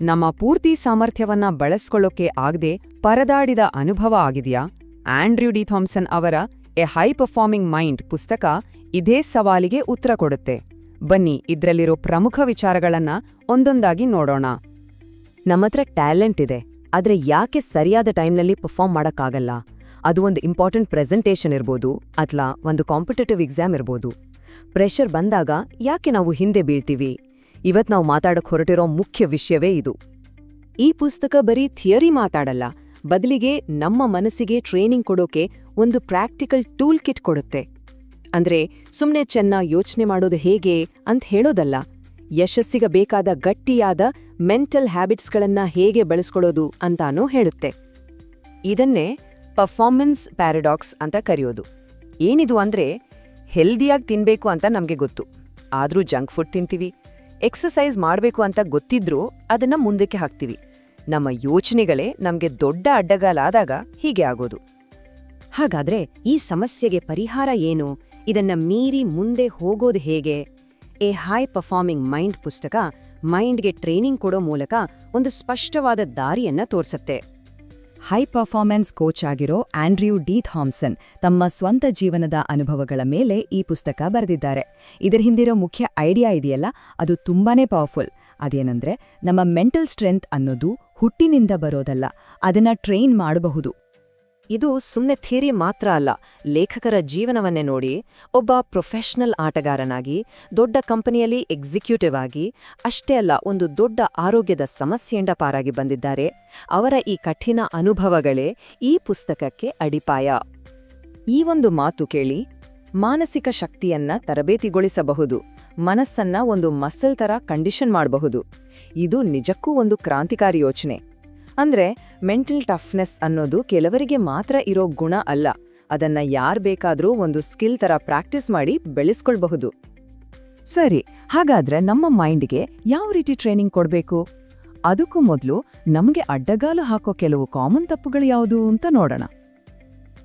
ನಮ್ಮ ಪೂರ್ತಿ ಸಾಮರ್ಥ್ಯವನ್ನ ಬಳಸ್ಕೊಳ್ಳೋಕೆ ಆಗದೆ ಪರದಾಡಿದ ಅನುಭವ ಆಗಿದೆಯಾ? ಆಂಡ್ರ್ಯೂ ಡಿ ಥಾಮ್ಸನ್ ಅವರ ಎ ಹೈ ಪರ್ಫಾರ್ಮಿಂಗ್ ಮೈಂಡ್ ಪುಸ್ತಕ ಇದೇ ಸವಾಲಿಗೆ ಉತ್ತರ ಕೊಡುತ್ತೆ. ಬನ್ನಿ, ಇದ್ರಲ್ಲಿರೋ ಪ್ರಮುಖ ವಿಚಾರಗಳನ್ನ ಒಂದೊಂದಾಗಿ ನೋಡೋಣ. ನಮ್ಮತ್ರ ಟ್ಯಾಲೆಂಟ್ ಇದೆ, ಆದ್ರೆ ಯಾಕೆ ಸರಿಯಾದ ಟೈಮ್ನಲ್ಲಿ ಪರ್ಫಾರ್ಮ್ ಮಾಡಕ್ಕಾಗಲ್ಲ? ಅದು ಒಂದು ಇಂಪಾರ್ಟೆಂಟ್ ಪ್ರೆಸೆಂಟೇಷನ್ ಇರ್ಬೋದು ಅಥವಾ ಒಂದು ಕಾಂಪಿಟೇಟಿವ್ ಎಕ್ಸಾಮ್ ಇರ್ಬೋದು. ಪ್ರೆಷರ್ ಬಂದಾಗ ಯಾಕೆ ನಾವು ಹಿಂದೆ ಬೀಳ್ತೀವಿ? ಇವತ್ ನಾವು ಮಾತಾಡಕ್ ಹೊರಟಿರೋ ಮುಖ್ಯ ವಿಷಯವೇ ಇದು. ಈ ಪುಸ್ತಕ ಬರೀ ಥಿಯರಿ ಮಾತಾಡಲ್ಲ, ಬದಲಿಗೆ ನಮ್ಮ ಮನಸ್ಸಿಗೆ ಟ್ರೈನಿಂಗ್ ಕೊಡೋಕೆ ಒಂದು ಪ್ರಾಕ್ಟಿಕಲ್ ಟೂಲ್ ಕಿಟ್ ಕೊಡುತ್ತೆ. ಅಂದ್ರೆ ಸುಮ್ನೆ ಚೆನ್ನ ಯೋಚನೆ ಮಾಡೋದು ಹೇಗೆ ಅಂತ ಹೇಳೋದಲ್ಲ, ಯಶಸ್ಸಿಗ ಬೇಕಾದ ಗಟ್ಟಿಯಾದ ಮೆಂಟಲ್ ಹ್ಯಾಬಿಟ್ಸ್ಗಳನ್ನ ಹೇಗೆ ಬಳಸ್ಕೊಳ್ಳೋದು ಅಂತಾನೂ ಹೇಳುತ್ತೆ. ಇದನ್ನೇ ಪರ್ಫಾರ್ಮೆನ್ಸ್ ಪ್ಯಾರಡಾಕ್ಸ್ ಅಂತ ಕರೆಯೋದು. ಏನಿದು ಅಂದ್ರೆ ಹೆಲ್ದಿಯಾಗಿ ತಿನ್ಬೇಕು ಅಂತ ನಮ್ಗೆ ಗೊತ್ತು. ಆದ್ರೂ ಜಂಕ್ ಫುಡ್ ತಿಂತೀವಿ ಎಕ್ಸಸೈಸ್ ಮಾಡಬೇಕು ಅಂತ ಗೊತ್ತಿದ್ರೂ ಅದನ್ನ ಮುಂದಕ್ಕೆ ಹಾಕ್ತೀವಿ. ನಮ್ಮ ಯೋಚನೆಗಳೇ ನಮಗೆ ದೊಡ್ಡ ಅಡ್ಡಗಾಲಾದಾಗ ಹೀಗೆ ಆಗೋದು. ಹಾಗಾದ್ರೆ ಈ ಸಮಸ್ಯೆಗೆ ಪರಿಹಾರ ಏನು? ಇದನ್ನ ಮೀರಿ ಮುಂದೆ ಹೋಗೋದು ಹೇಗೆ? ಎ ಹೈ ಪರ್ಫಾರ್ಮಿಂಗ್ ಮೈಂಡ್ ಪುಸ್ತಕ ಮೈಂಡ್ಗೆ ಟ್ರೈನಿಂಗ್ ಕೊಡೋ ಮೂಲಕ ಒಂದು ಸ್ಪಷ್ಟವಾದ ದಾರಿಯನ್ನ ತೋರ್ಸತ್ತೆ. ಹೈ ಪರ್ಫಾರ್ಮೆನ್ಸ್ ಕೋಚ್ ಆಗಿರೋ ಆಂಡ್ರ್ಯೂ ಡಿ. ಥಾಮ್ಸನ್ ತಮ್ಮ ಸ್ವಂತ ಜೀವನದ ಅನುಭವಗಳ ಮೇಲೆ ಈ ಪುಸ್ತಕ ಬರೆದಿದ್ದಾರೆ. ಇದರ ಹಿಂದಿರೋ ಮುಖ್ಯ ಐಡಿಯಾ ಇದೆಯಲ್ಲ, ಅದು ತುಂಬಾನೇ ಪವರ್ಫುಲ್ ಅದೇನಂದ್ರೆ, ನಮ್ಮ ಮೆಂಟಲ್ ಸ್ಟ್ರೆಂತ್ ಅನ್ನೋದು ಹುಟ್ಟಿನಿಂದ ಬರೋದಲ್ಲ, ಅದನ್ನ ಟ್ರೈನ್ ಮಾಡಬಹುದು. ಇದು ಸುಮ್ಮನೆ ಥಿಯರಿ ಮಾತ್ರ ಅಲ್ಲ, ಲೇಖಕರ ಜೀವನವನ್ನೇ ನೋಡಿ, ಒಬ್ಬ ಪ್ರೊಫೆಷನಲ್ ಆಟಗಾರನಾಗಿ, ದೊಡ್ಡ ಕಂಪನಿಯಲ್ಲಿ ಎಕ್ಸಿಕ್ಯೂಟಿವ್ ಆಗಿ, ಅಷ್ಟೇ ಅಲ್ಲ ಒಂದು ದೊಡ್ಡ ಆರೋಗ್ಯದ ಸಮಸ್ಯೆಯಿಂದ ಪಾರಾಗಿ ಬಂದಿದ್ದಾರೆ. ಅವರ ಈ ಕಠಿಣ ಅನುಭವಗಳೇ ಈ ಪುಸ್ತಕಕ್ಕೆ ಅಡಿಪಾಯ. ಈ ಒಂದು ಮಾತು ಕೇಳಿ ಮಾನಸಿಕ ಶಕ್ತಿಯನ್ನ ತರಬೇತಿಗೊಳಿಸಬಹುದು, ಮನಸ್ಸನ್ನ ಒಂದು ಮಸಲ್ ತರ ಕಂಡೀಷನ್ ಮಾಡಬಹುದು. ಇದು ನಿಜಕ್ಕೂ ಒಂದು ಕ್ರಾಂತಿಕಾರಿ ಯೋಚನೆ. ಅಂದ್ರೆ ಮೆಂಟಲ್ ಟಫ್ನೆಸ್ ಅನ್ನೋದು ಕೆಲವರಿಗೆ ಮಾತ್ರ ಇರೋ ಗುಣ ಅಲ್ಲ. ಅದನ್ನ ಯಾರ್ ಬೇಕಾದ್ರೂ ಒಂದು ಸ್ಕಿಲ್ ತರ ಪ್ರಾಕ್ಟೀಸ್ ಮಾಡಿ ಬೆಳೆಸ್ಕೊಳ್ಬಹುದು. ಸರಿ, ಹಾಗಾದ್ರೆ ನಮ್ಮ ಮೈಂಡ್ಗೆ ಯಾವ ರೀತಿ ಟ್ರೈನಿಂಗ್ ಕೊಡ್ಬೇಕು? ಅದಕ್ಕೂ ಮೊದಲು ನಮಗೆ ಅಡ್ಡಗಾಲು ಹಾಕೋ ಕೆಲವು ಕಾಮನ್ ತಪ್ಪುಗಳು ಯಾವುದು ಅಂತ ನೋಡೋಣ.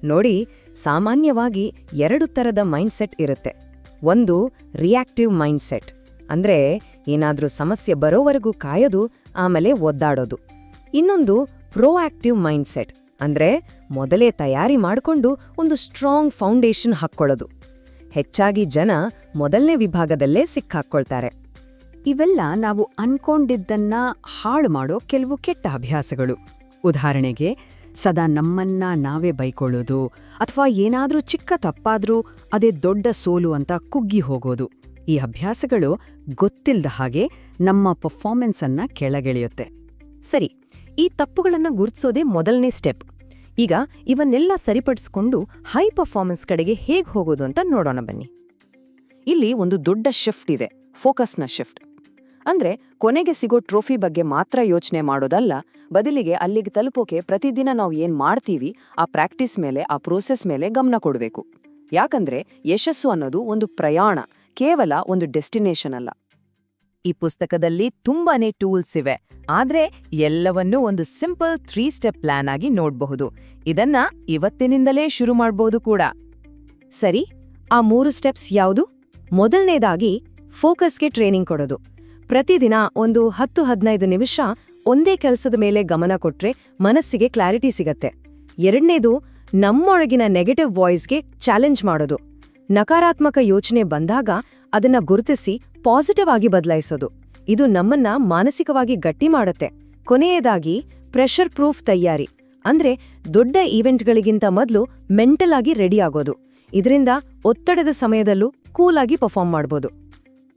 ನೋಡಿ, ಸಾಮಾನ್ಯವಾಗಿ ಎರಡು ತರದ ಮೈಂಡ್ಸೆಟ್ ಇರುತ್ತೆ. ಒಂದು ರಿಯಾಕ್ಟಿವ್ ಮೈಂಡ್ಸೆಟ್ ಅಂದ್ರೆ ಏನಾದ್ರೂ ಸಮಸ್ಯೆ ಬರೋವರೆಗೂ ಕಾಯೋದು, ಆಮೇಲೆ ಒದ್ದಾಡೋದು. ಇನ್ನೊಂದು ಪ್ರೋಆಕ್ಟಿವ್ ಮೈಂಡ್ಸೆಟ್ ಅಂದ್ರೆ ಮೊದಲೇ ತಯಾರಿ ಮಾಡಿಕೊಂಡು ಒಂದು ಸ್ಟ್ರಾಂಗ್ ಫೌಂಡೇಶನ್ ಹಾಕ್ಕೊಳ್ಳೋದು. ಹೆಚ್ಚಾಗಿ ಜನ ಮೊದಲನೇ ವಿಭಾಗದಲ್ಲೇ ಸಿಕ್ಕಾಕ್ಕೊಳ್ತಾರೆ. ಇವೆಲ್ಲ ನಾವು ಅನ್ಕೊಂಡಿದ್ದನ್ನ ಹಾಳು ಮಾಡೋ ಕೆಲವು ಕೆಟ್ಟ ಅಭ್ಯಾಸಗಳು. ಉದಾಹರಣೆಗೆ, ಸದಾ ನಮ್ಮನ್ನ ನಾವೇ ಬೈಕೊಳ್ಳೋದು, ಅಥವಾ ಏನಾದರೂ ಚಿಕ್ಕ ತಪ್ಪಾದರೂ ಅದೇ ದೊಡ್ಡ ಸೋಲು ಅಂತ ಕುಗ್ಗಿ ಹೋಗೋದು. ಈ ಅಭ್ಯಾಸಗಳು ಗೊತ್ತಿಲ್ಲದ ಹಾಗೆ ನಮ್ಮ ಪರ್ಫಾರ್ಮೆನ್ಸನ್ನ ಕೆಳಗೆಳೆಯುತ್ತೆ. ಸರಿ ಈ ತಪ್ಪುಗಳನ್ನು ಗುರುತಿಸೋದೇ ಮೊದಲನೇ ಸ್ಟೆಪ್ ಈಗ ಇವನ್ನೆಲ್ಲ ಸರಿಪಡಿಸ್ಕೊಂಡು ಹೈ ಪರ್ಫಾರ್ಮೆನ್ಸ್ ಕಡೆಗೆ ಹೇಗೆ ಹೋಗೋದು ಅಂತ ನೋಡೋಣ ಬನ್ನಿ. ಇಲ್ಲಿ ಒಂದು ದೊಡ್ಡ ಶಿಫ್ಟ್ ಇದೆ ಫೋಕಸ್ನ ಶಿಫ್ಟ್ ಅಂದ್ರೆ ಕೊನೆಗೆ ಸಿಗೋ ಟ್ರೋಫಿ ಬಗ್ಗೆ ಮಾತ್ರ ಯೋಚನೆ ಮಾಡೋದಲ್ಲ, ಬದಲಿಗೆ ಅಲ್ಲಿಗೆ ತಲುಪೋಕೆ ಪ್ರತಿದಿನ ನಾವು ಏನ್ ಮಾಡ್ತೀವಿ, ಆ ಪ್ರಾಕ್ಟೀಸ್ ಮೇಲೆ, ಆ ಪ್ರೋಸೆಸ್ ಮೇಲೆ ಗಮನ ಕೊಡಬೇಕು. ಯಾಕಂದ್ರೆ ಯಶಸ್ಸು ಅನ್ನೋದು ಒಂದು ಪ್ರಯಾಣ, ಕೇವಲ ಒಂದು ಡೆಸ್ಟಿನೇಷನ್ ಅಲ್ಲ. ಈ ಪುಸ್ತಕದಲ್ಲಿ ತುಂಬಾನೇ ಟೂಲ್ಸ್ ಇವೆ. ಆದ್ರೆ ಎಲ್ಲವನ್ನೂ ಒಂದು ಸಿಂಪಲ್ ತ್ರೀ ಸ್ಟೆಪ್ ಪ್ಲಾನ್ ಆಗಿ ನೋಡಬಹುದು. ಇದನ್ನ ಇವತ್ತಿನಿಂದಲೇ ಶುರು ಮಾಡಬಹುದು ಕೂಡ. ಸರಿ, ಆ ಮೂರು ಸ್ಟೆಪ್ಸ್ ಯಾವುದು? ಮೊದಲನೇದಾಗಿ ಫೋಕಸ್ಗೆ ಟ್ರೈನಿಂಗ್ ಕೊಡೋದು. ಪ್ರತಿದಿನ ಒಂದು ಹತ್ತು ಹದಿನೈದು ನಿಮಿಷ ಒಂದೇ ಕೆಲಸದ ಮೇಲೆ ಗಮನ ಕೊಟ್ರೆ ಮನಸ್ಸಿಗೆ ಕ್ಲಾರಿಟಿ ಸಿಗತ್ತೆ. ಎರಡನೇದು ನಮ್ಮೊಳಗಿನ ನೆಗೆಟಿವ್ ವಾಯ್ಸ್ಗೆ ಚಾಲೆಂಜ್ ಮಾಡೋದು. ನಕಾರಾತ್ಮಕ ಯೋಚನೆ ಬಂದಾಗ ಅದನ್ನ ಗುರುತಿಸಿ ಪಾಸಿಟಿವ್ ಆಗಿ ಬದಲಾಯಿಸೋದು. ಇದು ನಮ್ಮನ್ನ ಮಾನಸಿಕವಾಗಿ ಗಟ್ಟಿ ಮಾಡುತ್ತೆ. ಕೊನೆಯದಾಗಿ ಪ್ರೆಷರ್ ಪ್ರೂಫ್ ತಯಾರಿ. ಅಂದ್ರೆ ದೊಡ್ಡ ಈವೆಂಟ್ಗಳಿಗಿಂತ ಮೊದಲು ಮೆಂಟಲ್ ಆಗಿ ರೆಡಿ ಆಗೋದು. ಇದರಿಂದ ಒತ್ತಡದ ಸಮಯದಲ್ಲೂ ಕೂಲ್ ಆಗಿ ಪರ್ಫಾರ್ಮ್ ಮಾಡ್ಬೋದು.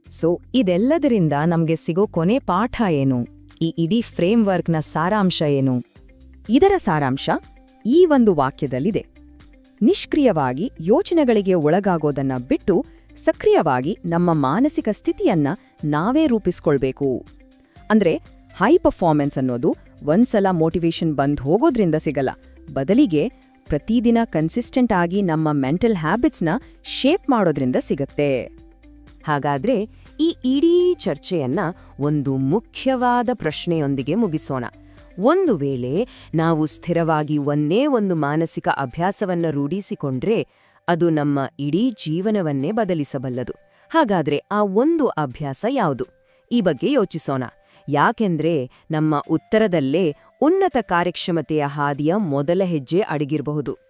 ಸೊ ಇದೆಲ್ಲದರಿಂದ ನಮಗೆ ಸಿಗೋ ಕೊನೆ ಪಾಠ ಏನು? ಈ ಇಡೀ ಫ್ರೇಮ್ವರ್ಕ್ನ ಸಾರಾಂಶ ಏನು? ಇದರ ಸಾರಾಂಶ ಈ ಒಂದು ವಾಕ್ಯದಲ್ಲಿದೆ. ನಿಷ್ಕ್ರಿಯವಾಗಿ ಯೋಚನೆಗಳಿಗೆ ಒಳಗಾಗೋದನ್ನ ಬಿಟ್ಟು ಸಕ್ರಿಯವಾಗಿ ನಮ್ಮ ಮಾನಸಿಕ ಸ್ಥಿತಿಯನ್ನ ನಾವೇ ರೂಪಿಸ್ಕೊಳ್ಬೇಕು. ಅಂದ್ರೆ ಹೈ ಪರ್ಫಾರ್ಮೆನ್ಸ್ ಅನ್ನೋದು ಒಂದ್ಸಲ ಮೋಟಿವೇಶನ್ ಬಂದ್ ಹೋಗೋದ್ರಿಂದ ಸಿಗಲ್ಲ. ಬದಲಿಗೆ ಪ್ರತಿದಿನ ಕನ್ಸಿಸ್ಟೆಂಟ್ ಆಗಿ ನಮ್ಮ ಮೆಂಟಲ್ ಹ್ಯಾಬಿಟ್ಸ್ನ ಶೇಪ್ ಮಾಡೋದ್ರಿಂದ ಸಿಗತ್ತೆ. ಹಾಗಾದ್ರೆ ಈ ಇಡೀ ಚರ್ಚೆಯನ್ನ ಒಂದು ಮುಖ್ಯವಾದ ಪ್ರಶ್ನೆಯೊಂದಿಗೆ ಮುಗಿಸೋಣ. ಒಂದು ವೇಳೆ ನಾವು ಸ್ಥಿರವಾಗಿ ಒಂದೇ ಒಂದು ಮಾನಸಿಕ ಅಭ್ಯಾಸವನ್ನ ರೂಢಿಸಿಕೊಂಡ್ರೆ ಅದು ನಮ್ಮ ಇಡೀ ಜೀವನವನ್ನೇ ಬದಲಿಸಬಲ್ಲದು. ಹಾಗಾದ್ರೆ ಆ ಒಂದು ಅಭ್ಯಾಸ ಯಾವುದು? ಈ ಬಗ್ಗೆ ಯೋಚಿಸೋಣ. ಯಾಕೆಂದ್ರೆ ನಮ್ಮ ಉತ್ತರದಲ್ಲೇ ಉನ್ನತ ಕಾರ್ಯಕ್ಷಮತೆಯ ಹಾದಿಯ ಮೊದಲ ಹೆಜ್ಜೆ ಅಡಗಿರಬಹುದು.